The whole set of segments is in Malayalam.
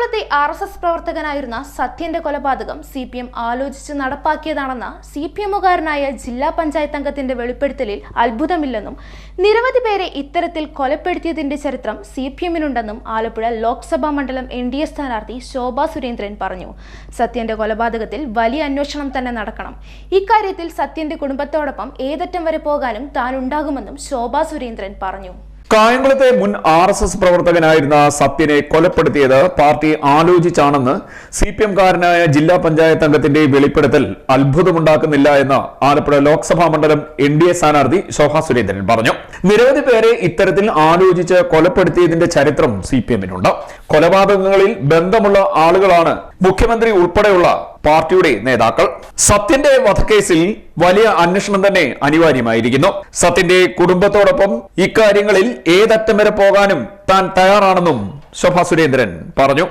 കായംകുളത്തെ ആർ എസ് എസ് പ്രവർത്തകനായിരുന്ന സത്യന്റെ കൊലപാതകം സി പി എം ആലോചിച്ച് നടപ്പാക്കിയതാണെന്ന സി പി എമ്മുകാരനായ ജില്ലാ പഞ്ചായത്ത് അംഗത്തിന്റെ വെളിപ്പെടുത്തലിൽ അത്ഭുതമില്ലെന്നും നിരവധി പേരെ ഇത്തരത്തിൽ കൊലപ്പെടുത്തിയതിന്റെ ചരിത്രം സി പി എമ്മിനുണ്ടെന്നും ആലപ്പുഴ ലോക്സഭാ മണ്ഡലം എൻ ഡി എ സ്ഥാനാർത്ഥി ശോഭാ സുരേന്ദ്രൻ പറഞ്ഞു. സത്യന്റെ കൊലപാതകത്തിൽ വലിയ അന്വേഷണം തന്നെ നടക്കണം. ഇക്കാര്യത്തിൽ സത്യന്റെ കുടുംബത്തോടൊപ്പം ഏതറ്റം വരെ പോകാനും താൻ ഉണ്ടാകുമെന്നും ശോഭാ സുരേന്ദ്രൻ പറഞ്ഞു. കായംകുളത്തെ മുൻ ആർ എസ് എസ് പ്രവർത്തകനായിരുന്ന സത്യനെ കൊലപ്പെടുത്തിയത് പാർട്ടി ആലോചിച്ചാണെന്ന് സി പി എംകാരനായ ജില്ലാ പഞ്ചായത്ത് അംഗത്തിന്റെ വെളിപ്പെടുത്തൽ അത്ഭുതമുണ്ടാക്കുന്നില്ല എന്ന് ആലപ്പുഴ ലോക്സഭാ മണ്ഡലം എൻ ഡി എ സ്ഥാനാർത്ഥി ശോഭാ സുരേന്ദ്രൻ പറഞ്ഞു. നിരവധി പേരെ ഇത്തരത്തിൽ ആലോചിച്ച് കൊലപ്പെടുത്തിയതിന്റെ ചരിത്രം സി പി എമ്മിനുണ്ട്. കൊലപാതകങ്ങളിൽ ബന്ധമുള്ള ആളുകളാണ് മുഖ്യമന്ത്രി ഉൾപ്പെടെയുള്ള പാർട്ടിയുടെ നേതാക്കൾ. സത്യന്റെ വധക്കേസിൽ വലിയ അന്വേഷണം തന്നെ അനിവാര്യമായിരിക്കുന്നു. സത്യന്റെ കുടുംബത്തോടൊപ്പം ഇക്കാര്യങ്ങളിൽ ഏതറ്റം വരെ പോകാനും താൻ തയ്യാറാണെന്നും ശോഭാ സുരേന്ദ്രൻ പറഞ്ഞു.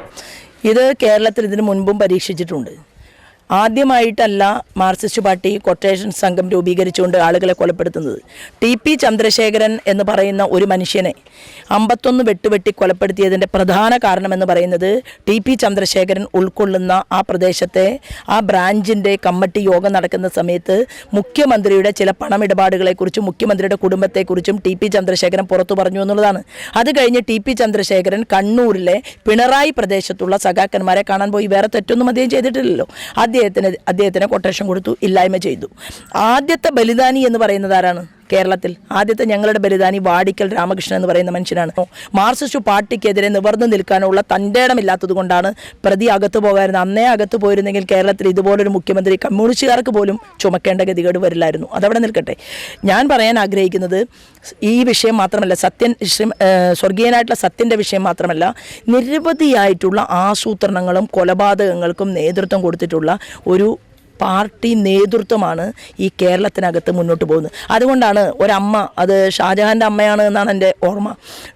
ഇത് കേരളത്തിൽ ഇതിനു മുൻപും പരീക്ഷിച്ചിട്ടുണ്ട്. ആദ്യമായിട്ടല്ല മാർക്സിസ്റ്റ് പാർട്ടി കൊട്ടേഷൻ സംഘം രൂപീകരിച്ചുകൊണ്ട് ആളുകളെ കൊലപ്പെടുത്തുന്നത്. ടി പി ചന്ദ്രശേഖരൻ എന്ന് പറയുന്ന ഒരു മനുഷ്യനെ അമ്പത്തൊന്ന് വെട്ടുവെട്ടി കൊലപ്പെടുത്തിയതിന്റെ പ്രധാന കാരണമെന്ന് പറയുന്നത് ടി പി ചന്ദ്രശേഖരൻ ഉൾക്കൊള്ളുന്ന ആ പ്രദേശത്തെ ആ ബ്രാഞ്ചിന്റെ കമ്മിറ്റി യോഗം നടക്കുന്ന സമയത്ത് മുഖ്യമന്ത്രിയുടെ ചില പണമിടപാടുകളെക്കുറിച്ചും മുഖ്യമന്ത്രിയുടെ കുടുംബത്തെക്കുറിച്ചും ടി പി ചന്ദ്രശേഖരൻ പുറത്തു പറഞ്ഞു എന്നുള്ളതാണ്. അത് കഴിഞ്ഞ് ടി പി ചന്ദ്രശേഖരൻ കണ്ണൂരിലെ പിണറായി പ്രദേശത്തുള്ള സഖാക്കന്മാരെ കാണാൻ പോയി. വേറെ തെറ്റൊന്നും അദ്ദേഹം ചെയ്തിട്ടില്ലല്ലോ. അദ്ദേഹത്തിന് അദ്ദേഹത്തിന് കൊട്ടേഷൻ കൊടുത്തു ഇല്ലായ്മ ചെയ്തു. ആദ്യത്തെ ബലിദാനി എന്ന് പറയുന്നത് ആരാണ്? കേരളത്തിൽ ആദ്യത്തെ ഞങ്ങളുടെ ബലിദാനി വാടിക്കൽ രാമകൃഷ്ണൻ എന്ന് പറയുന്ന മനുഷ്യനാണ്. മാർസിസ്റ്റ് പാർട്ടിക്കെതിരെ നിവർന്നു നിൽക്കാനുള്ള തന്റെ കൊണ്ടാണ് പ്രതി അകത്ത് പോകാറുണ്ട് അന്നേ അകത്ത് പോയിരുന്നെങ്കിൽ കേരളത്തിൽ ഇതുപോലൊരു മുഖ്യമന്ത്രി കമ്മ്യൂണിസ്റ്റുകാർക്ക് പോലും ചുമക്കേണ്ട ഗതികേട് വരില്ലായിരുന്നു. അതവിടെ നിൽക്കട്ടെ. ഞാൻ പറയാൻ ആഗ്രഹിക്കുന്നത് ഈ വിഷയം മാത്രമല്ല സത്യൻ സ്വർഗീയനായിട്ടുള്ള സത്യന്റെ വിഷയം മാത്രമല്ല നിരവധിയായിട്ടുള്ള ആസൂത്രണങ്ങളും കൊലപാതകങ്ങൾക്കും നേതൃത്വം കൊടുത്തിട്ടുള്ള ഒരു പാർട്ടി നേതൃത്വമാണ് ഈ കേരളത്തിനകത്ത് മുന്നോട്ട് പോകുന്നത്. അതുകൊണ്ടാണ് ഒരമ്മ അത് ഷാജഹാന്റെ അമ്മയാണ് എന്നാണ് എന്റെ ഓർമ്മ.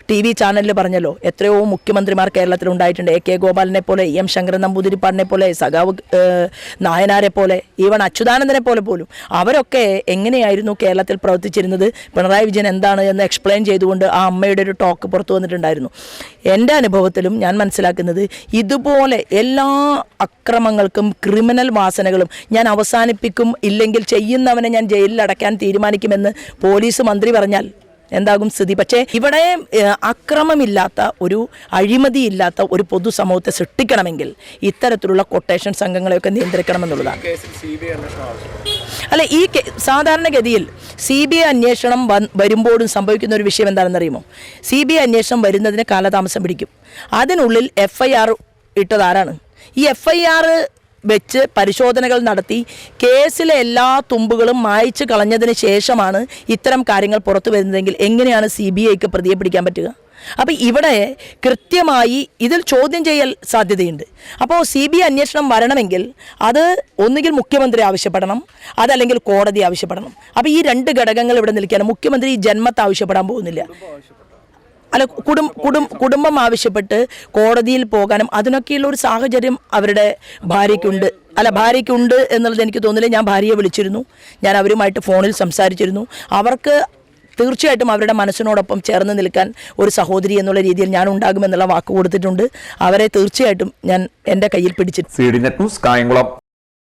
ടി വി ചാനലിൽ പറഞ്ഞല്ലോ എത്രയോ മുഖ്യമന്ത്രിമാർ കേരളത്തിൽ ഉണ്ടായിട്ടുണ്ട് എ കെ ഗോപാലിനെ പോലെ എം ശങ്കരൻ നമ്പൂതിരിപ്പാടിനെ പോലെ സഖാവ് നായനാരെ പോലെ ഈവൺ അച്യുതാനന്ദനെ പോലെ പോലും. അവരൊക്കെ എങ്ങനെയായിരുന്നു കേരളത്തിൽ പ്രവർത്തിച്ചിരുന്നത്? പിണറായി വിജയൻ എന്താണ് എന്ന് എക്സ്പ്ലെയിൻ ചെയ്തുകൊണ്ട് ആ അമ്മയുടെ ഒരു ടോക്ക് പുറത്തു വന്നിട്ടുണ്ടായിരുന്നു. എന്റെ അനുഭവത്തിലും ഞാൻ മനസ്സിലാക്കുന്നത് ഇതുപോലെ എല്ലാ അക്രമങ്ങൾക്കും ക്രിമിനൽ വാസനകളും ഞാൻ അവസാനിപ്പിക്കും ഇല്ലെങ്കിൽ ചെയ്യുന്നവനെ ഞാൻ ജയിലിൽ അടയ്ക്കാൻ തീരുമാനിക്കുമെന്ന് പോലീസ് മന്ത്രി പറഞ്ഞാൽ എന്താകും സ്ഥിതി? പക്ഷേ ഇവിടെ അക്രമമില്ലാത്ത ഒരു അഴിമതിയില്ലാത്ത ഒരു പൊതുസമൂഹത്തെ സൃഷ്ടിക്കണമെങ്കിൽ ഇത്തരത്തിലുള്ള കൊട്ടേഷൻ സംഘങ്ങളെയൊക്കെ നിയന്ത്രിക്കണമെന്നുള്ളതാണ്. അല്ല ഈ സാധാരണഗതിയിൽ സി ബി ഐ അന്വേഷണം വ വരുമ്പോഴും സംഭവിക്കുന്ന ഒരു വിഷയം എന്താണെന്നറിയുമോ? സി ബി ഐ അന്വേഷണം വരുന്നതിന് കാലതാമസം പിടിക്കും. അതിനുള്ളിൽ എഫ് ഐ ആർ ഇട്ടത് ആരാണ്? ഈ എഫ് ഐ ആർ വെച്ച് പരിശോധനകൾ നടത്തി കേസിലെ എല്ലാ തുമ്പുകളും മായ്ച്ചു കളഞ്ഞതിന് ശേഷമാണ് ഇത്തരം കാര്യങ്ങൾ പുറത്തു വരുന്നതെങ്കിൽ എങ്ങനെയാണ് സി ബി ഐക്ക് പ്രതിയെ പിടിക്കാൻ പറ്റുക? അപ്പോൾ ഇവിടെ കൃത്യമായി ഇതിൽ ചോദ്യം ചെയ്യൽ സാധ്യതയുണ്ട്. അപ്പോൾ സി ബി ഐ അന്വേഷണം വരണമെങ്കിൽ അത് ഒന്നുകിൽ മുഖ്യമന്ത്രി ആവശ്യപ്പെടണം അതല്ലെങ്കിൽ കോടതി ആവശ്യപ്പെടണം. അപ്പോൾ ഈ രണ്ട് ഘടകങ്ങൾ ഇവിടെ നിൽക്കുകയാണ്. മുഖ്യമന്ത്രി ജന്മത്ത് ആവശ്യപ്പെടാൻ പോകുന്നില്ല. അല്ല കുടും കുടും കുടുംബം ആവശ്യപ്പെട്ട് കോടതിയിൽ പോകാനും അതിനൊക്കെയുള്ള ഒരു സാഹചര്യം അവരുടെ ഭാര്യയ്ക്കുണ്ട്. അല്ല ഭാര്യയ്ക്കുണ്ട് എന്നുള്ളത് എനിക്ക് തോന്നില്ല ഞാൻ ഭാര്യയെ വിളിച്ചിരുന്നു. ഞാൻ അവരുമായിട്ട് ഫോണിൽ സംസാരിച്ചിരുന്നു. അവർക്ക് തീർച്ചയായിട്ടും അവരുടെ മനസ്സിനോടൊപ്പം ചേർന്ന് നിൽക്കാൻ ഒരു സഹോദരി എന്നുള്ള രീതിയിൽ ഞാൻ ഉണ്ടാകുമെന്നുള്ള വാക്ക് കൊടുത്തിട്ടുണ്ട്. അവരെ തീർച്ചയായിട്ടും ഞാൻ എന്റെ കയ്യിൽ പിടിച്ചിട്ടുണ്ട്.